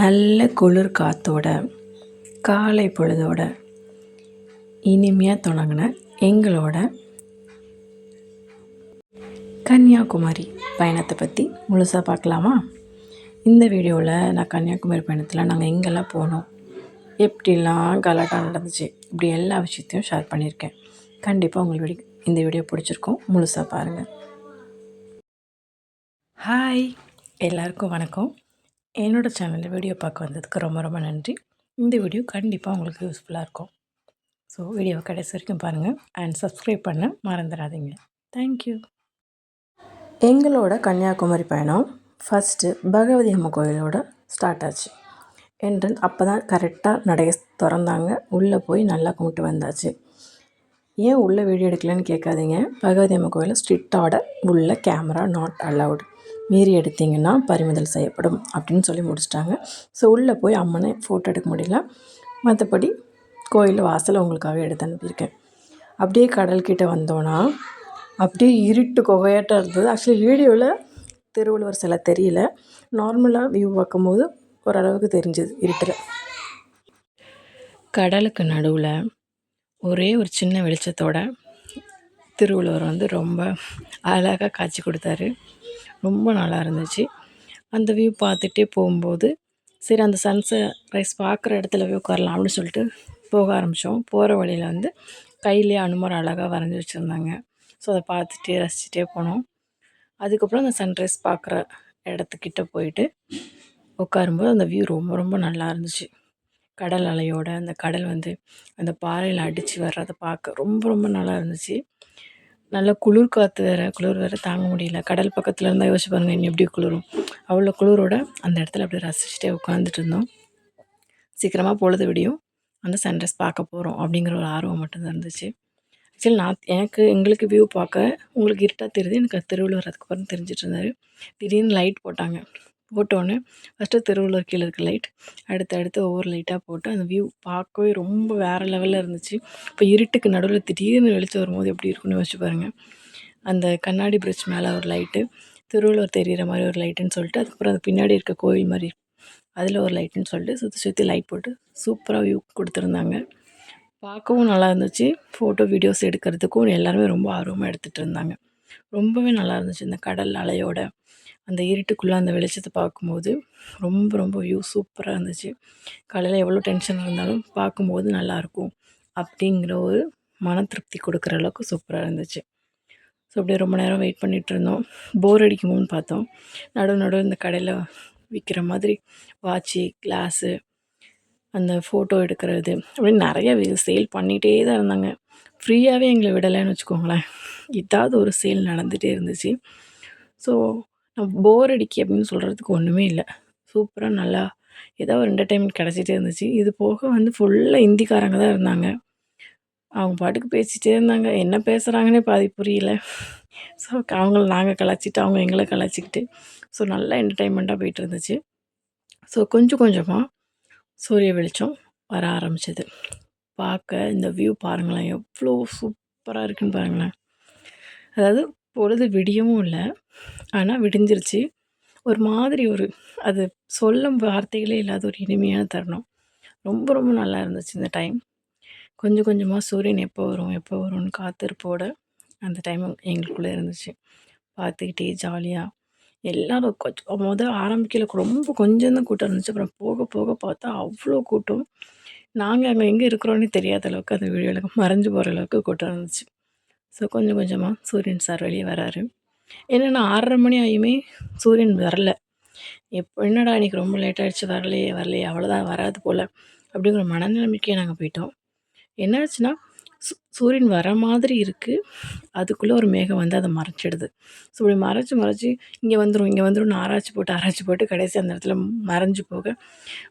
நல்ல குளிர் காற்றோட காலை பொழுதோட இனிமையாக தொடங்கின எங்களோட கன்னியாகுமரி பயணத்தை பற்றி முழுசாக பார்க்கலாமா? இந்த வீடியோவில் நான் கன்னியாகுமரி பயணத்தில் நாங்கள் எங்கெல்லாம் போனோம் எப்படிலாம் கலாட்டா நடந்துச்சு இப்படி எல்லா விஷயத்தையும் ஷேர் பண்ணியிருக்கேன். கண்டிப்பாக உங்களுக்கு வீடியோ இந்த வீடியோ பிடிச்சிருக்கோம். முழுசாக பாருங்கள் ஹாய் எல்லாருக்கும் வணக்கம். என்னோடய சேனலில் வீடியோ பார்க்க வந்ததுக்கு ரொம்ப ரொம்ப நன்றி. இந்த வீடியோ கண்டிப்பாக உங்களுக்கு யூஸ்ஃபுல்லாக இருக்கும். ஸோ வீடியோவை கடைசி வரைக்கும் பாருங்கள் அண்ட் சப்ஸ்கிரைப் பண்ண மறந்துடாதீங்க. தேங்க்யூ எங்களோட கன்னியாகுமரி பயணம் ஃபஸ்ட்டு பகவதி அம்மா கோயிலோட ஸ்டார்ட் ஆச்சு. என்ட்ரன்ஸ் அப்போ தான் கரெக்டாக நடைய திறந்தாங்க. உள்ளே போய் நல்லா கும்பிட்டு வந்தாச்சு. ஏன் உள்ளே வீடியோ எடுக்கலன்னு கேட்காதீங்க. பகவதி அம்மா கோயிலில் ஸ்ட்ரிக்டாக உள்ள கேமரா நாட் அலவுட் மீறி எடுத்திங்கன்னா பறிமுதல் செய்யப்படும் அப்படின்னு சொல்லி முடிச்சிட்டாங்க. ஸோ உள்ளே போய் அம்மனை ஃபோட்டோ எடுக்க முடியல. மற்றபடி கோயில் வாசலை உங்களுக்காக எடுத்து அனுப்பியிருக்கேன். அப்படியே கடல்கிட்ட வந்தோன்னா அப்படியே இருட்டு குகையாட்டம் இருந்தது. ஆக்சுவலி வீடியோவில் திருவள்ளுவர் சிலை தெரியல. நார்மலாக வியூ பார்க்கும்போது ஓரளவுக்கு தெரிஞ்சுது இருட்டில். கடலுக்கு நடுவில் ஒரே ஒரு சின்ன வெளிச்சத்தோட திருவள்ளுவர் வந்து ரொம்ப அழகாக காட்சி கொடுத்தாரு. ரொம்ப நல்லா இருந்துச்சு. அந்த வியூ பார்த்துட்டே போகும்போது சரி அந்த ரைஸ் பார்க்குற இடத்துல போய் உட்காரலாம் அப்படின்னு சொல்லிட்டு போக ஆரம்பித்தோம் போகிற வழியில் வந்து கையிலே அனுமார் அழகாக வரைஞ்சி வச்சுருந்தாங்க. ஸோ அதை பார்த்துட்டே ரசிச்சுட்டே போனோம். அதுக்கப்புறம் அந்த சன்ரைஸ் பார்க்குற இடத்துக்கிட்ட போயிட்டு உட்காரும்போது அந்த வியூ ரொம்ப ரொம்ப நல்லா இருந்துச்சு. கடல் அலையோட அந்த கடல் வந்து அந்த பாறையில் அடித்து வர்றதை பார்க்க ரொம்ப ரொம்ப நல்லா இருந்துச்சு. நல்லா குளிர் காற்று வேறு குளிர் வேறு தாங்க முடியல. கடல் பக்கத்தில் இருந்தால் யோசிச்சு பாருங்கள் இன்னும் எப்படி குளிரும். அவ்வளோ குளிரோட அந்த இடத்துல அப்படியே ரசிச்சுட்டே உட்காந்துட்டு இருந்தோம். சீக்கிரமாக பொழுது விடியும். அந்த சன்ரைஸ் பார்க்க போகிறோம் அப்படிங்கிற ஒரு ஆர்வம் மட்டும்தான் இருந்துச்சு. ஆக்சுவலி நான் எனக்கு எங்களுக்கு வியூ பார்க்க உங்களுக்கு இருட்டாக தெரியுது. எனக்கு திருவள்ளுவர் அதுக்கப்புறம் தெரிஞ்சிட்டு இருந்தார். திடீர்னு லைட் போட்டாங்க. போட்டோன்னே ஃபஸ்ட்டு தெருவில் கீழே இருக்க லைட் அடுத்து அடுத்து ஒவ்வொரு லைட்டாக போட்டு அந்த வியூ பார்க்கவே ரொம்ப வேறு லெவலில் இருந்துச்சு. இப்போ இருட்டுக்கு நடுவில் திடீர்னு வெளிச்சம் வரும்போது எப்படி இருக்குன்னு யோசிச்சு பாருங்கள் அந்த கண்ணாடி பிரிட்ஜ் மேலே ஒரு லைட்டு திருவள்ளுவர் தெரிகிற மாதிரி ஒரு லைட்டுன்னு சொல்லிட்டு அதுக்கப்புறம் அது பின்னாடி இருக்க கோவில் மாதிரி அதில் ஒரு லைட்டுன்னு சொல்லிட்டு சுற்றி சுற்றி லைட் போட்டு சூப்பராக வியூ கொடுத்துருந்தாங்க. பார்க்கவும் நல்லா இருந்துச்சு. ஃபோட்டோ வீடியோஸ் எடுக்கிறதுக்கும் எல்லாருமே ரொம்ப ஆர்வமாக எடுத்துகிட்டு இருந்தாங்க. ரொம்பவே நல்லா இருந்துச்சு இந்த கடல் அலையோட. அந்த இருட்டுக்குள்ளே அந்த வெளிச்சத்தை பார்க்கும்போது ரொம்ப ரொம்ப வியூ சூப்பராக இருந்துச்சு. காலையில் எவ்வளோ டென்ஷன் இருந்தாலும் பார்க்கும்போது நல்லாயிருக்கும் அப்படிங்கிற ஒரு மன திருப்தி கொடுக்குற அளவுக்கு சூப்பராக இருந்துச்சு. ஸோ அப்படியே ரொம்ப நேரம் வெயிட் பண்ணிகிட்டு இருந்தோம். போர் அடிக்குமோன்னு பார்த்தோம். நடுவு நடுவு இந்த கடையில் விற்கிற மாதிரி வாட்சி கிளாஸு அந்த ஃபோட்டோ எடுக்கிறது அப்படின்னு நிறைய சேல் பண்ணிகிட்டே தான் இருந்தாங்க. ஃப்ரீயாகவே எங்களை விடலைன்னு வச்சுக்கோங்களேன். ஏதாவது ஒரு சேல் நடந்துகிட்டே இருந்துச்சு. ஸோ போர் அடிக்கி அப்படின்னு சொல்கிறதுக்கு ஒன்றுமே இல்லை. சூப்பராக நல்லா ஏதோ ஒரு என்டர்டைன்மெண்ட் கிடச்சிட்டே இருந்துச்சு. இது போக வந்து ஃபுல்லாக ஹிந்திக்காரங்க தான் இருந்தாங்க. அவங்க பாட்டுக்கு பேசிகிட்டே இருந்தாங்க. என்ன பேசுகிறாங்கன்னே பாதி புரியல. ஸோ அவங்கள நாங்கள் கலாச்சிட்டு அவங்க எங்களை கலாச்சிக்கிட்டு ஸோ நல்லா என்டர்டைன்மெண்ட்டாக போயிட்டு இருந்துச்சு. ஸோ கொஞ்சம் கொஞ்சமாக சூரிய வெளிச்சம் வர ஆரம்பிச்சது. பார்க்க இந்த வியூ பாருங்களேன். எவ்வளோ சூப்பராக இருக்குன்னு பாருங்களேன். அதாவது பொழுது விடியவும் இல்லை. ஆனால் விடிஞ்சிருச்சு. ஒரு மாதிரி ஒரு அது சொல்லும் வார்த்தைகளே இல்லாத ஒரு இனிமையான தருணம். ரொம்ப ரொம்ப நல்லா இருந்துச்சு இந்த டைம். கொஞ்சம் கொஞ்சமாக சூரியன் எப்போ வரும் எப்போ வரும்னு காத்திருப்போட அந்த டைம் எங்களுக்குள்ளே இருந்துச்சு. பார்த்துக்கிட்டே ஜாலியாக எல்லோரும் கொஞ்சம் முதல் ஆரம்பிக்கல ரொம்ப கொஞ்சம் தான் கூட்டம் இருந்துச்சு. அப்புறம் போக போக பார்த்தா அவ்வளோ கூட்டம். நாங்கள் அங்கே எங்கே இருக்கிறோன்னே தெரியாத அளவுக்கு அந்த வீடியோவில் மறைஞ்சு போகிற அளவுக்கு கூட்டம் இருந்துச்சு. ஸோ கொஞ்சம் கொஞ்சமாக சூரியன் சார் வெளியே வராரு. என்னென்னா ஆறரை மணி ஆகியுமே சூரியன் வரல. எப்போ என்னடா இன்றைக்கி ரொம்ப லேட் ஆகிடுச்சு வரலையே வரலையே அவ்வளோதான் வராது போல் அப்படிங்கிற மனநிலைமைக்கே நாங்கள் போயிட்டோம். என்னாச்சுன்னா சூரியன் வர மாதிரி இருக்குது அதுக்குள்ளே ஒரு மேகம் வந்து அதை மறைச்சிடுது. ஸோ இப்படி மறைச்சி மறைச்சி இங்கே வந்துடும் இங்கே வந்துடும் ஆராய்ச்சி போட்டு ஆராய்ச்சி போட்டு கடைசி அந்த இடத்துல மறைஞ்சு போக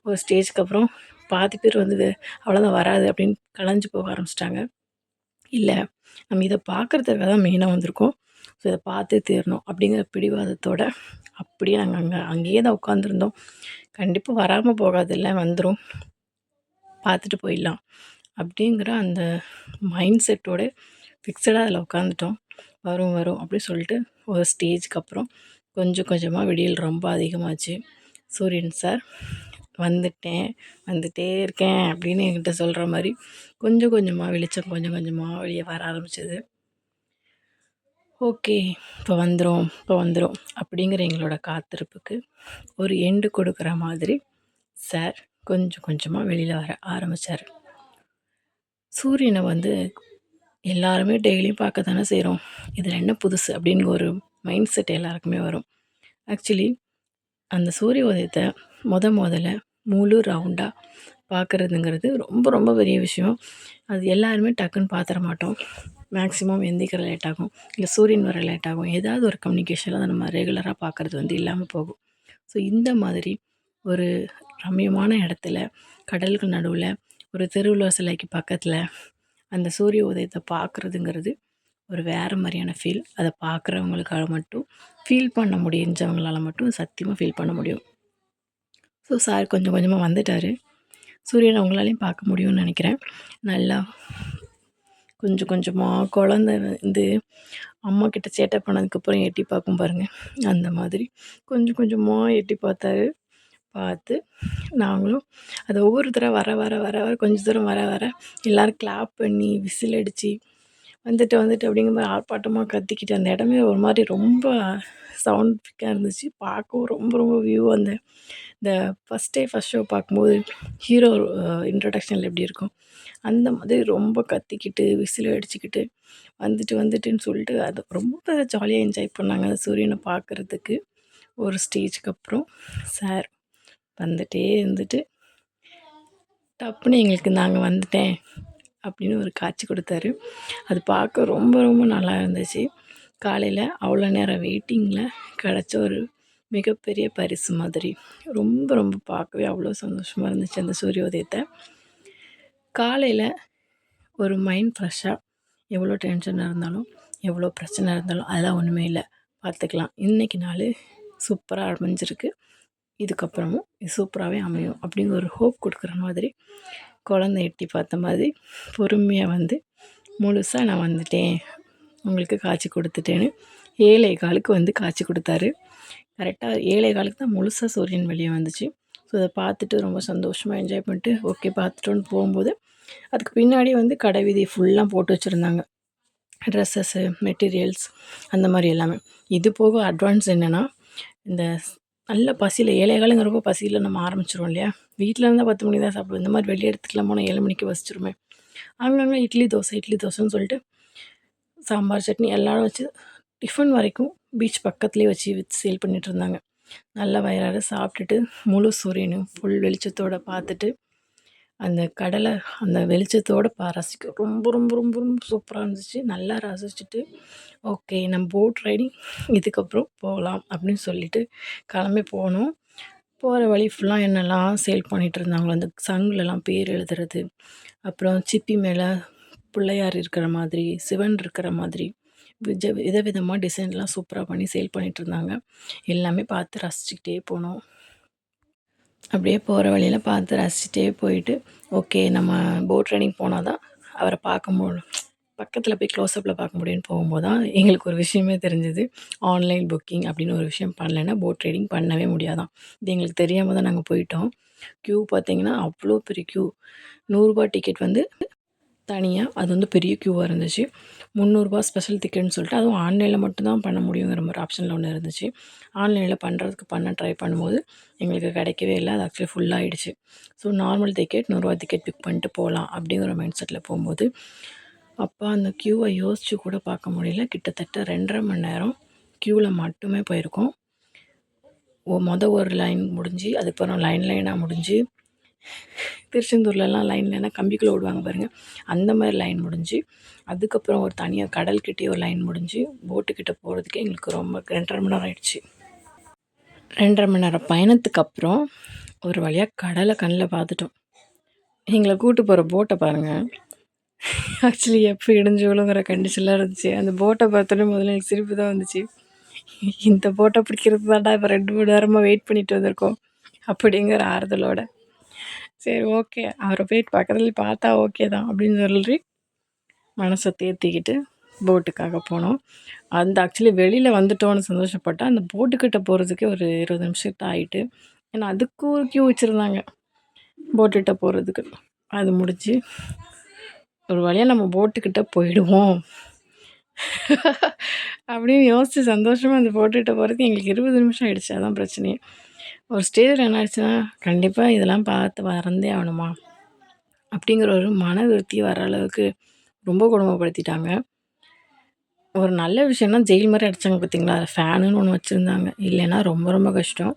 ஒரு ஸ்டேஜ்க்கு அப்புறம் பாதி பேர் வந்து அவ்வளோதான் வராது அப்படின்னு கலைஞ்சு போக ஆரம்பிச்சிட்டாங்க. இல்லை. நம்ம இதை பார்க்குறதுக்காக தான் மெயினாக வந்திருக்கோம். ஸோ இதை பார்த்து தீரணும் அப்படிங்கிற பிடிவாதத்தோடு அப்படியே நாங்கள் அங்கே அங்கேயே தான் உட்காந்துருந்தோம் கண்டிப்பாக வராமல் போகாதில்ல வந்துடும் பார்த்துட்டு போயிடலாம் அப்படிங்கிற அந்த மைண்ட் செட்டோடு ஃபிக்ஸடாக அதில் உட்காந்துட்டோம் வரும் வரும் அப்படி சொல்லிட்டு ஒரு ஸ்டேஜ்க்கு அப்புறம் கொஞ்சம் கொஞ்சமாக விடியல் ரொம்ப அதிகமாச்சு. சூரியன் சார் வந்துட்டேன் வந்துட்டே இருக்கேன் அப்படின்னு என்கிட்ட சொல்கிற மாதிரி கொஞ்சம் கொஞ்சமாக வெளிச்சம் கொஞ்சம் கொஞ்சமாக வெளியே வர ஆரம்பிச்சது. ஓகே இப்போ வந்துடும் இப்போ வந்துடும் அப்படிங்கிற எங்களோட காத்திருப்புக்கு ஒரு எண்டு கொடுக்குற மாதிரி சார் கொஞ்சம் கொஞ்சமாக வெளியில் வர ஆரம்பித்தார் சூரியனை வந்து எல்லாருமே டெய்லியும் பார்க்க தானே செய்கிறோம் இதில் என்ன புதுசு அப்படின்னு ஒரு மைண்ட் செட் எல்லாருக்குமே வரும். ஆக்சுவலி அந்த சூரிய உதயத்தை முத முதல்ல முழு ரவுண்டாக பார்க்குறதுங்கிறது ரொம்ப ரொம்ப பெரிய விஷயம். அது எல்லாருமே டக்குன்னு பார்த்துட மாட்டோம். மேக்ஸிமம் எந்திக்கிற லேட் ஆகும். இல்லை சூரியன் வர லேட் ஆகும். ஏதாவது ஒரு கம்யூனிகேஷனில் அதை நம்ம ரெகுலராக பார்க்குறது வந்து இல்லாமல் போகும். ஸோ இந்த மாதிரி ஒரு ரம்யமான இடத்துல கடலுக்கு நடுவில் ஒரு திருவள்ளுவர் சிலைக்கு பக்கத்தில் அந்த சூரிய உதயத்தை பார்க்குறதுங்கிறது ஒரு வேறு மாதிரியான ஃபீல் அதை பார்க்குறவங்களுக்காக மட்டும் ஃபீல் பண்ண முடிஞ்சவங்களால் மட்டும் சத்தியமாக ஃபீல் பண்ண முடியும். ஸோ சார் கொஞ்சம் கொஞ்சமாக வந்துட்டார். சூரியனை அவங்களாலையும் பார்க்க முடியும்னு நினைக்கிறேன். நல்லா கொஞ்சம் கொஞ்சமாக குழந்த வந்து அம்மா கிட்ட சேட்டை பண்ணதுக்கப்புறம் எட்டி பார்க்கும் பாருங்கள் அந்த மாதிரி கொஞ்சம் கொஞ்சமாக எட்டி பார்த்தாரு. பார்த்து நாங்களும் அது ஒவ்வொரு தடவை வர வர வர வர கொஞ்சம் தூரம் வர வர எல்லோரும் கிளாப் பண்ணி விசில் அடித்து வந்துட்டு வந்துட்டு அப்படிங்கும்போது ஆர்ப்பாட்டமாக கத்திக்கிட்டு அந்த இடமே ஒரு மாதிரி ரொம்ப சவுண்ட்ஃபிக்காக இருந்துச்சு. பார்க்கவும் ரொம்ப ரொம்ப வியூ அந்த இந்த ஃபஸ்ட் டே ஃபஸ்ட் ஷோ பார்க்கும்போது ஹீரோ இன்ட்ரடக்ஷனில் எப்படி இருக்கும்? அந்த மாதிரி ரொம்ப கத்திக்கிட்டு விசில் அடிச்சுக்கிட்டு வந்துட்டு வந்துட்டுன்னு சொல்லிட்டு அது ரொம்ப ஜாலியாக என்ஜாய் பண்ணாங்க அந்த சூரியனை பார்க்குறதுக்கு. ஒரு ஸ்டேஜுக்கு அப்புறம் சார் வந்துட்டே இருந்துட்டு டப்புன்னு எங்களுக்கு நாங்கள் வந்துட்டேன். அப்படின்னு ஒரு காட்சி கொடுத்தாரு. அது பார்க்க ரொம்ப ரொம்ப நல்லா இருந்துச்சு. காலையில் அவ்வளோ நேரம் வெயிட்டிங்கில் கிடச்ச ஒரு மிகப்பெரிய பரிசு மாதிரி. ரொம்ப ரொம்ப பார்க்கவே அவ்வளோ சந்தோஷமாக இருந்துச்சு அந்த சூரிய உதயத்தை காலையில் ஒரு மைண்ட் ஃப்ரெஷ்ஷாக எவ்வளோ டென்ஷனாக இருந்தாலும் எவ்வளோ பிரச்சனை இருந்தாலும் அதெல்லாம் ஒன்றுமே இல்லை. பார்த்துக்கலாம். இன்றைக்கி நாள் சூப்பராக அமைஞ்சிருக்கு. இதுக்கப்புறமும் சூப்பராகவே அமையும் அப்படிங்கிற ஒரு ஹோப் கொடுக்குற மாதிரி குழந்த எட்டி பார்த்த மாதிரி பொறுமையாக வந்து முழுசாக நான் வந்துட்டேன். உங்களுக்கு காய்ச்சி கொடுத்துட்டேன்னு ஏழை காலுக்கு வந்து காய்ச்சி கொடுத்தாரு. கரெக்டாக ஏழை காலுக்கு தான் முழுசாக சூரியன் வெளியே வந்துச்சு. ஸோ அதை பார்த்துட்டு ரொம்ப சந்தோஷமாக என்ஜாய் பண்ணிட்டு ஓகே பார்த்துட்டோன்னு போகும்போது அதுக்கு பின்னாடி வந்து கடை வீதி ஃபுல்லாக போட்டு வச்சுருந்தாங்க. ட்ரெஸ்ஸஸ்ஸு மெட்டீரியல்ஸ் அந்த மாதிரி எல்லாமே. இது போக அட்வான்ஸ் என்னென்னா இந்த நல்ல பசியில் ஏழை காலங்கிறப்போ பசியில் நம்ம ஆரம்பிச்சிருவோம் இல்லையா? வீட்டில் இருந்தால் பத்து மணிக்கு தான் சாப்பிடுவோம். இந்த மாதிரி வெளியே எடுத்துக்கலாம் போனால் ஏழு மணிக்கு வசிச்சிருமே அங்கங்கே இட்லி தோசை இட்லி தோசைன்னு சொல்லிட்டு சாம்பார் சட்னி எல்லாரும் வச்சு டிஃபன் வரைக்கும் பீச் பக்கத்துலேயே வச்சு விற்று சேல் பண்ணிகிட்டு இருந்தாங்க. நல்லா வயிறார சாப்பிட்டுட்டு முழு சூரியனும் ஃபுல் வெளிச்சத்தோடு பார்த்துட்டு அந்த கடலை அந்த வெளிச்சத்தோடு பா ரசிக்க ரொம்ப ரொம்ப ரொம்ப ரொம்ப சூப்பராக இருந்துச்சு. நல்லா ரசிச்சுட்டு ஓகே நம்ம போட் ரைடிங் இதுக்கப்புறம் போகலாம் அப்படின்னு சொல்லிட்டு கிளம்பி போனோம். போகிற வழி ஃபுல்லாக என்னெல்லாம் சேல் பண்ணிகிட்டு இருந்தாங்களோ அந்த சங்குலலாம் பேர் எழுதுறது அப்புறம் சிப்பி மேலே பிள்ளையார் இருக்கிற மாதிரி சிவன் இருக்கிற மாதிரி விஜ விதவிதமாக டிசைன்லாம் சூப்பராக பண்ணி சேல் பண்ணிகிட்டு இருந்தாங்க. எல்லாமே பார்த்து ரசிச்சுக்கிட்டே போனோம். அப்படியே போகிற வழியில் பார்த்து ரசிச்சுட்டே போயிட்டு ஓகே நம்ம போட் ரைடிங் போனால் தான் அவரை பார்க்க முடியும் பக்கத்தில் போய் க்ளோஸ்அப்பில் பார்க்க முடியும்னு போகும்போது தான் எங்களுக்கு ஒரு விஷயமே தெரிஞ்சுது. ஆன்லைன் புக்கிங் அப்படின்னு ஒரு விஷயம் பண்ணலைன்னா போட் ரைடிங் பண்ணவே முடியாதான். இது எங்களுக்கு தெரியாமல் தான் நாங்கள் போயிட்டோம். க்யூ பார்த்திங்கன்னா அவ்வளோ பெரிய க்யூ நூறுரூபா டிக்கெட் வந்து தனியாக அது வந்து பெரிய க்யூவாக இருந்துச்சு. முந்நூறுரூபா ஸ்பெஷல் டிக்கெட்னு சொல்லிட்டு அதுவும் ஆன்லைனில் மட்டும்தான் பண்ண முடியுங்கிற மாதிரி ஆப்ஷனில் ஒன்று இருந்துச்சு. ஆன்லைனில் பண்ணுறதுக்கு பண்ண ட்ரை பண்ணும்போது எங்களுக்கு கிடைக்கவே இல்லை. அது ஆக்சுவலி ஃபுல்லாகிடுச்சு ஸோ நார்மல் டிக்கெட் நூறுரூவா டிக்கெட் புக் பண்ணிட்டு போகலாம் அப்படிங்கிற மைண்ட் செட்டில் போகும்போது அப்போ அந்த க்யூவை யோசித்து கூட பார்க்க முடியல. கிட்டத்தட்ட ரெண்டரை மணி நேரம் க்யூவில் மட்டுமே போயிருக்கோம். ஓ மொதல் ஒரு லைன் முடிஞ்சு அதுக்கப்புறம் லைன் லைனாக முடிஞ்சு திருச்செந்தூர்லலாம் லைன் லைனாக கம்பிக்குள்ளே விடுவாங்க பாருங்கள் அந்த மாதிரி லைன் முடிஞ்சு அதுக்கப்புறம் ஒரு தனியாக கடல்கிட்டே ஒரு லைன் முடிஞ்சு போட்டுக்கிட்ட போகிறதுக்கே எங்களுக்கு ரொம்ப ரெண்டரை மணி நேரம் ஆயிடுச்சு. ரெண்டரை மணி நேரம் பயணத்துக்கு அப்புறம் ஒரு வழியாக கடலை கண்ணில் பார்த்துட்டோம். எங்களை கூட்டு போகிற போட்டை பாருங்கள் ஆக்சுவலி எப்போ இடிஞ்சு விழுங்குற கண்டிஷன்லாம் இருந்துச்சு. அந்த போட்டை பார்த்தோன்னே முதல்ல எனக்கு சிரிப்பு தான் வந்துச்சு. இந்த போட்டை பிடிக்கிறது தான்டா இப்போ ரெண்டு மணி நேரமாக வெயிட் பண்ணிட்டு வந்திருக்கோம் அப்படிங்கிற ஆறுதலோட. சரி ஓகே அவரை போயிட்டு பக்கத்தில் பார்த்தா ஓகே தான் அப்படின்னு சொல்லி மனசை தேர்த்திக்கிட்டு போட்டுக்காக போனோம். அந்த ஆக்சுவலி வெளியில் வந்துட்டோன்னு சந்தோஷப்பட்டால் அந்த போட்டுக்கிட்ட போகிறதுக்கே ஒரு இருபது நிமிஷத்தை ஆகிட்டு ஏன்னா அதுக்கு ஒரு க்யூ வச்சுருந்தாங்க. போட்டுக்கிட்ட போகிறதுக்கு அது முடிஞ்சு ஒரு வழியாக நம்ம போட்டுக்கிட்ட போயிடுவோம். அப்படின்னு யோசித்து சந்தோஷமாக அந்த போட்டுக்கிட்ட போகிறதுக்கு எங்களுக்கு இருபது நிமிஷம் ஆகிடுச்சு அதான் பிரச்சனையே. ஒரு ஸ்டேஜில் என்ன ஆச்சுன்னா கண்டிப்பாக இதெல்லாம் பார்த்து வரந்தே ஆகணுமா? அப்படிங்கிற ஒரு மன விருத்தி வர அளவுக்கு ரொம்ப கொடுமைப்படுத்திட்டாங்க. ஒரு நல்ல விஷயம்னா ஜெயில் மாதிரி அடித்தாங்க பார்த்தீங்களா? ஃபேனுன்னு ஒன்று வச்சுருந்தாங்க. இல்லைன்னா ரொம்ப ரொம்ப கஷ்டம்.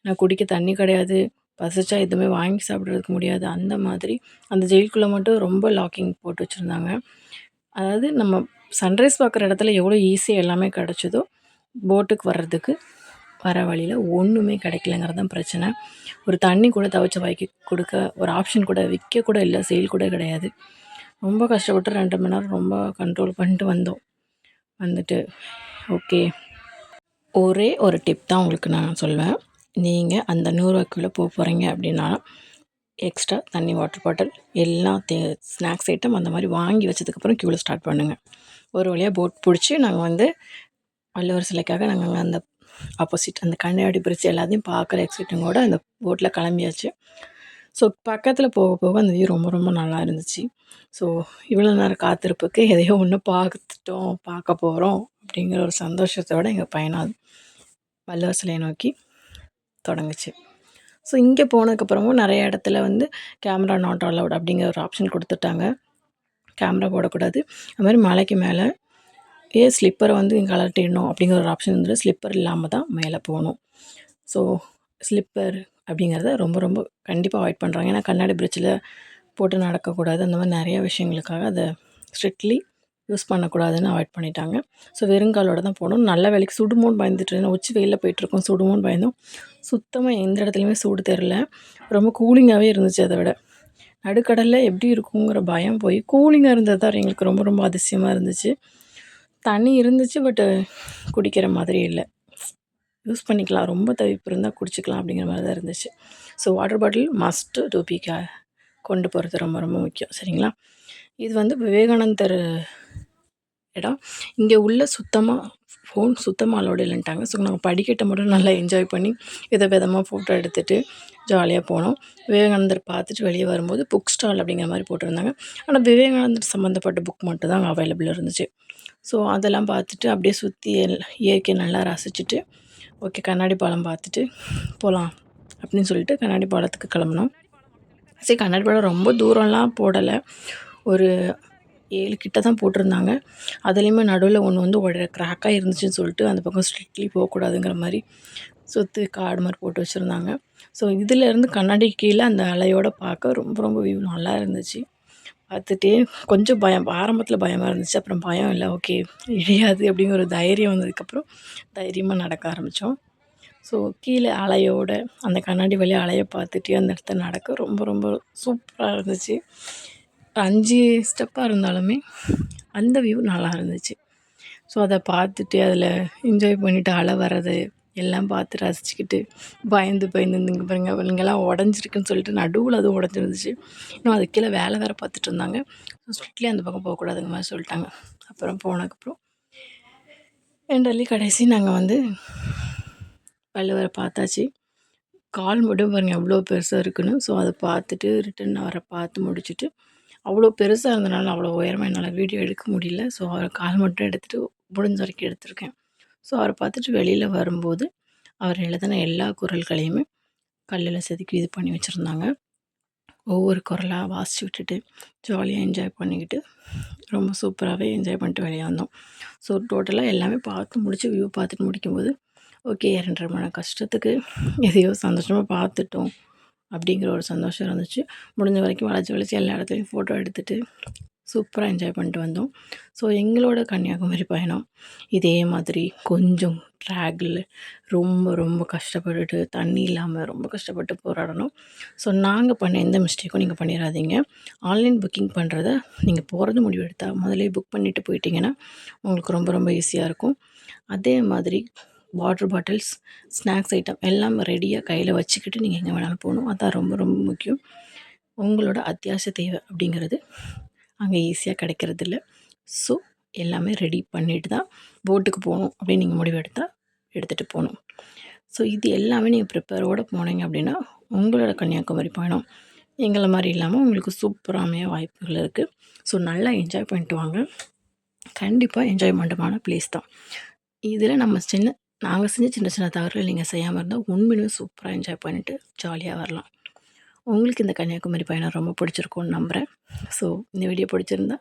ஏன்னா குடிக்க தண்ணி கிடையாது. பசிச்சா எதுவுமே வாங்கி சாப்பிட்றதுக்கு முடியாது. அந்த மாதிரி அந்த ஜெயிலுக்குள்ளே மட்டும் ரொம்ப லாக்கிங் போட்டு வச்சுருந்தாங்க. அதாவது நம்ம சன்ரைஸ் பார்க்குற இடத்துல எவ்வளோ ஈஸியாக எல்லாமே கிடச்சிதோ போட்டுக்கு வர்றதுக்கு வர வழியில் ஒன்றுமே கிடைக்கலங்கிறது தான் பிரச்சனை. ஒரு தண்ணி கூட துவைச்ச வாய்க்கு கொடுக்க ஒரு ஆப்ஷன் கூட விற்க கூட இல்லை சேல் கூட கிடையாது. ரொம்ப கஷ்டப்பட்டு ரெண்டு மணி நேரம் ரொம்ப கண்ட்ரோல் பண்ணிட்டு வந்தோம். வந்துட்டு ஓகே ஒரே ஒரு டிப் தான் உங்களுக்கு நான் சொல்வேன். நீங்கள் அந்த நூறுரூவாக்குள்ளே போக போகிறீங்க அப்படின்னா எக்ஸ்ட்ரா தண்ணி வாட்டர் பாட்டில் எல்லாம் தே ஸ்நாக்ஸ் ஐட்டம் அந்த மாதிரி வாங்கி வச்சதுக்கப்புறம் க்யூவில் ஸ்டார்ட் பண்ணுங்கள் ஒரு வழியாக போட் பிடிச்சி நாங்கள் வந்து வள்ளுவர் சிலைக்காக நாங்கள் அந்த ஆப்போசிட் அந்த கண்ணாடி பிரிட்ஜ் எல்லாத்தையும் பார்க்குற எக்ஸைட்டிங்கோடு அந்த போட்டில் கிளம்பியாச்சு. ஸோ பக்கத்தில் போக போக அந்த வியூ ரொம்ப ரொம்ப நல்லா இருந்துச்சு. ஸோ இவ்வளோ நேரம் காத்திருப்புக்கு எதையோ ஒன்று பார்த்துட்டோம் பார்க்க போகிறோம் அப்படிங்கிற ஒரு சந்தோஷத்தோடு எங்கள் பயணம் வள்ளுவர் சிலையை நோக்கி தொடங்குச்சு. ஸோ இங்கே போனதுக்கப்புறமும் நிறைய இடத்துல வந்து கேமரா நாட் அலவுட் அப்படிங்கிற ஒரு ஆப்ஷன் கொடுத்துட்டாங்க. கேமரா போடக்கூடாது. அது மாதிரி மலைக்கு மேலே ஏன் ஸ்லிப்பரை வந்து இங்கே கலட்டிடணும் அப்படிங்கிற ஒரு ஆப்ஷன் இருந்தது ஸ்லிப்பர் இல்லாமல் தான் மேலே போகணும். ஸோ ஸ்லிப்பர் அப்படிங்கிறத ரொம்ப ரொம்ப கண்டிப்பாக அவாய்ட் பண்ணுறாங்க ஏன்னா கண்ணாடி பிரிட்ஜில் போட்டு நடக்கக்கூடாது. அந்த மாதிரி நிறைய விஷயங்களுக்காக அதை ஸ்ட்ரிக்ட்லி யூஸ் பண்ணக்கூடாதுன்னு அவாய்ட் பண்ணிட்டாங்க. ஸோ வெறுங்காலோட தான் போகணும். நல்ல வேலைக்கு சுடுமோன்னு பயந்துட்டு இருந்தேன். உச்சி வெயிலில் போயிட்டுருக்கோம். சுடுமோன்னு பயந்தோம். சுத்தமாக எந்த இடத்துலையுமே சூடு தெரில ரொம்ப கூலிங்காகவே இருந்துச்சு அதை விட. நடுக்கடலில் எப்படி இருக்குங்கிற பயம் போய் கூலிங்காக இருந்தது தான் எங்களுக்கு ரொம்ப ரொம்ப அதிசயமாக இருந்துச்சு. தண்ணி இருந்துச்சு பட்டு குடிக்கிற மாதிரி இல்லை. யூஸ் பண்ணிக்கலாம். ரொம்ப தவிப்பு இருந்தால் குடிச்சிக்கலாம் அப்படிங்கிற மாதிரி தான் இருந்துச்சு. ஸோ வாட்டர் பாட்டில் மஸ்ட்டு டூபிக்கா கொண்டு போகிறது ரொம்ப ரொம்ப முக்கியம். சரிங்களா? இது வந்து விவேகானந்தர் இடம். இங்கே உள்ள சுத்தமாக ஃபோன் சுத்தமாக அலோடு இல்லைன்ட்டாங்க. ஸோ நாங்கள் படிக்கட்டை மட்டும் நல்லா என்ஜாய் பண்ணி வித விதமாக ஃபோட்டோ எடுத்துகிட்டு ஜாலியாக போனோம். விவேகானந்தர் பார்த்துட்டு வெளியே வரும்போது புக் ஸ்டால் அப்படிங்கிற மாதிரி போட்டிருந்தாங்க. ஆனால் விவேகானந்தர் சம்மந்தப்பட்ட புக் மட்டும் தான் அங்கே அவைலபிள் இருந்துச்சு. ஸோ அதெல்லாம் பார்த்துட்டு அப்படியே சுற்றி இயற்கை நல்லா ரசிச்சுட்டு ஓகே கண்ணாடி பாலம் பார்த்துட்டு போகலாம் அப்படின்னு சொல்லிட்டு கண்ணாடி பாலத்துக்கு கிளம்புனோம். சரி கண்ணாடி பாலம் ரொம்ப தூரம்லாம் போடலை. ஒரு ஏழு கிட்ட தான் போட்டிருந்தாங்க. அதுலேயுமே நடுவில் ஒன்று வந்து உடற க்ராக்காக இருந்துச்சுன்னு சொல்லிட்டு அந்த பக்கம் ஸ்ட்ரிக்ட்லி போகக்கூடாதுங்கிற மாதிரி சுற்றி காடு மாதிரி போட்டு வச்சுருந்தாங்க. ஸோ இதிலேருந்து கண்ணாடி கீழே அந்த அலையோடு பார்க்க ரொம்ப ரொம்ப வியூ நல்லா இருந்துச்சு. பார்த்துட்டே கொஞ்சம் பயம் ஆரம்பத்தில் பயமாக இருந்துச்சு. அப்புறம் பயம் இல்லை ஓகே இழியாது அப்படிங்கிற ஒரு தைரியம் வந்ததுக்கப்புறம் தைரியமாக நடக்க ஆரம்பித்தோம் ஸோ கீழே அலையோட அந்த கண்ணாடி வழி அலையை பார்த்துட்டு அந்த இடத்த நடக்க ரொம்ப ரொம்ப சூப்பராக இருந்துச்சு. அஞ்சு ஸ்டெப்பாக இருந்தாலுமே அந்த வியூ நல்லா இருந்துச்சு. ஸோ அதை பார்த்துட்டு அதில் என்ஜாய் பண்ணிவிட்டு அலை வர்றது எல்லாம் பார்த்து ரசிச்சுக்கிட்டு பயந்து பயந்து இங்கே பாருங்க இங்கெல்லாம் உடஞ்சிருக்குன்னு சொல்லிட்டு நடுவில் அதுவும் உடஞ்சிருந்துச்சு. இன்னும் அது கீழே வேலை வேறு பார்த்துட்டு இருந்தாங்க. ஸ்ட்ரிக்ட்லி அந்த பக்கம் போகக்கூடாதுங்க மாதிரி சொல்லிட்டாங்க. அப்புறம் போனதுக்கப்புறம் எண்டர்லி கடைசி நாங்கள் வந்து வள்ளுவரை பார்த்தாச்சு. கால் மட்டும் பாருங்கள் எவ்வளோ பெருசாக இருக்குன்னு. ஸோ அதை பார்த்துட்டு ரிட்டன் அவரை பார்த்து முடிச்சுட்டு அவ்வளோ பெருசாக இருந்தனால அவ்வளோ உயரமாக என்னால் வீடியோ எடுக்க முடியல. ஸோ அவரை கால் மட்டும் எடுத்துகிட்டு முடிஞ்ச வரைக்கும் எடுத்திருக்கேன். ஸோ அவரை பார்த்துட்டு வெளியில் வரும்போது அவர் எழுதின எல்லா குரல்களையுமே கல்லில் செதுக்கி இது பண்ணி வச்சுருந்தாங்க. ஒவ்வொரு குரலாக வாசித்து விட்டுட்டு ஜாலியாக என்ஜாய் பண்ணிக்கிட்டு ரொம்ப சூப்பராகவே என்ஜாய் பண்ணிட்டு வெளியே வந்தோம். ஸோ டோட்டலாக எல்லாமே பார்த்து முடித்து வியூ பார்த்துட்டு முடிக்கும்போது ஓகே இரண்டரை மணி கஷ்டத்துக்கு எதையோ சந்தோஷமாக பார்த்துட்டோம் அப்படிங்கிற ஒரு சந்தோஷம் இருந்துச்சு. முடிஞ்ச வரைக்கும் வளைச்சி வளைச்சி எல்லா இடத்துலையும் ஃபோட்டோ எடுத்துகிட்டு சூப்பராக என்ஜாய் பண்ணிட்டு வந்தோம். ஸோ எங்களோட கன்னியாகுமரி பயணம் இதே மாதிரி கொஞ்சம் ட்ராகில் ரொம்ப ரொம்ப கஷ்டப்பட்டுட்டு தண்ணி இல்லாமல் ரொம்ப கஷ்டப்பட்டு போராடணும். ஸோ நாங்கள் பண்ண எந்த மிஸ்டேக்கும் நீங்கள் பண்ணிடாதீங்க ஆன்லைன் புக்கிங் பண்ணுறத நீங்கள் போகிறது முடிவு எடுத்தால் முதலே புக் பண்ணிவிட்டு போயிட்டீங்கன்னா உங்களுக்கு ரொம்ப ரொம்ப ஈஸியாக இருக்கும். அதே மாதிரி வாட்டர் பாட்டில்ஸ் ஸ்நாக்ஸ் ஐட்டம் எல்லாம் ரெடியாக கையில் வச்சுக்கிட்டு நீங்கள் எங்கே வேணாலும் போகணும். அதான் ரொம்ப ரொம்ப முக்கியம். உங்களோட அத்தியாவசிய தேவை அப்படிங்கிறது அங்கே ஈஸியாக கிடைக்கிறதில்ல. ஸோ எல்லாமே ரெடி பண்ணிட்டு தான் போட்டுக்கு போகணும் அப்படின்னு நீங்கள் முடிவு எடுத்தால் எடுத்துகிட்டு போகணும். ஸோ இது எல்லாமே நீங்கள் ப்ரிப்பேரோடு போனீங்க அப்படின்னா உங்களோட கன்னியாகுமரி பயணம் எங்களை மாதிரி இல்லாமல் உங்களுக்கு சூப்பராமைய வாய்ப்புகள் இருக்குது ஸோ நல்லா என்ஜாய் பண்ணிட்டு வாங்க. கண்டிப்பாக என்ஜாய்மெண்ட்டமான ப்ளேஸ் தான். இதில் நம்ம சின்ன நாங்கள் செஞ்ச சின்ன சின்ன தவறுகள் நீங்கள் செய்யாமல் இருந்தால் உண்மையிலும் சூப்பராக என்ஜாய் பண்ணிவிட்டு ஜாலியாக வரலாம். உங்களுக்கு இந்த கன்னியாகுமரி பயணம் ரொம்ப பிடிச்சிருக்கும்னு நம்புகிறேன் ஸோ இந்த வீடியோ பிடிச்சிருந்தா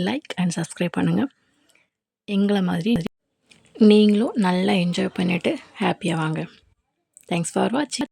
லைக் அண்ட் சப்ஸ்கிரைப் பண்ணுங்கள் எங்களை மாதிரி நீங்களும் நல்லா என்ஜாய் பண்ணிவிட்டு ஹாப்பியாக வாங்க. தேங்க்ஸ் ஃபார் வாட்சிங்